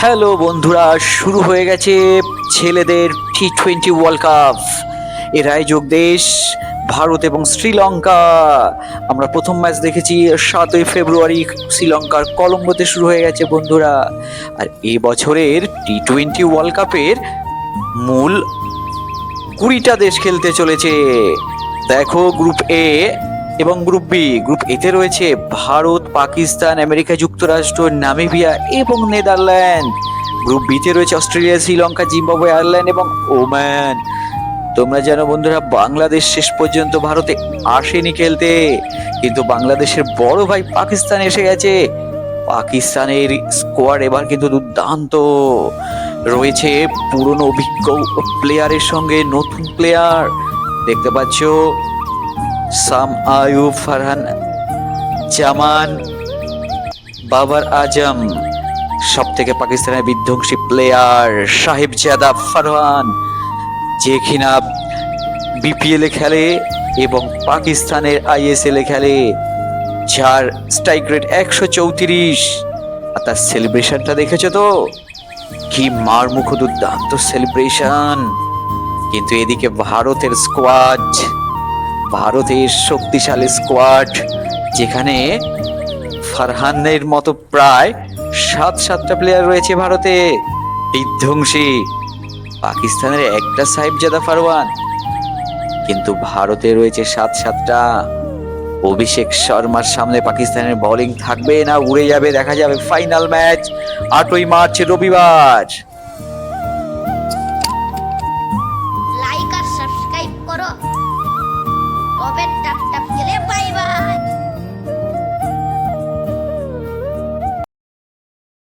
Hello বন্ধুরা, শুরু হয়ে গেছে ছেলেদের টি টোয়েন্টি ওয়ার্ল্ড কাপ এর আয়োজক দেশ, ভারত এবং শ্রীলঙ্কা। আমরা প্রথম ম্যাচ দেখেছি সাতই ফেব্রুয়ারি, শ্রীলঙ্কার কলম্বোতে শুরু হয়ে গেছে বন্ধুরা। আর এই বছরের টি টোয়েন্টি ওয়ার্ল্ড কাপের মূল কুড়িটা দেশ খেলতে চলেছে। দেখো গ্রুপ এ এবং গ্রুপ বি গ্রুপ এতে রয়েছে ভারত, পাকিস্তান, আমেরিকা, যুক্তরাষ্ট্র, নামিবিয়া এবং নেদারল্যান্ড। গ্রুপ বিতে রয়েছে অস্ট্রেলিয়া, শ্রীলঙ্কা, জিম্বাবুয়ে, আয়ারল্যান্ড এবং ওম্যান তোমরা জানো বন্ধুরা, বাংলাদেশ শেষ পর্যন্ত ভারতে আসেনি খেলতে। কিন্তু বাংলাদেশের বড় ভাই পাকিস্তান এসে গেছে। পাকিস্তানের স্কোয়াড এবার কিন্তু দুর্দান্ত। রয়েছে পুরনো অভিজ্ঞ প্লেয়ারের সঙ্গে নতুন প্লেয়ার দেখতে পাচ্ছ সাম আয়ু ফারহান, জামান, বাবার আজম সব থেকে পাকিস্তানের বিধ্বংসী প্লেয়ার সাহেব জাদা ফারহান, যে কিনা বিপিএল খেলে এবং পাকিস্তানের আইএসএল এ খেলে, যার স্ট্রাইক রেট একশো চৌত্রিশ। আর তার সেলিব্রেশনটা দেখেছ তো? কি মারমুখ দুর্দান্ত সেলিব্রেশন কিন্তু এদিকে ভারতের স্কোয়াড ভারতের শক্তিশালী স্কোয়াড যেখানে ফারহানের মতো প্রায় সাত, সাতটা প্লেয়ার রয়েছে ভারতে। বিধ্বংসী। পাকিস্তানের একটা সাহেবজাদা ফারওয়ান। কিন্তু ভারতে রয়েছে সাত, সাতটা। অভিষেক শর্মার সামনে পাকিস্তানের বোলিং থাকবে না, উড়ে যাবে, দেখা যাবে ফাইনাল ম্যাচ আটই মার্চ রবিবার।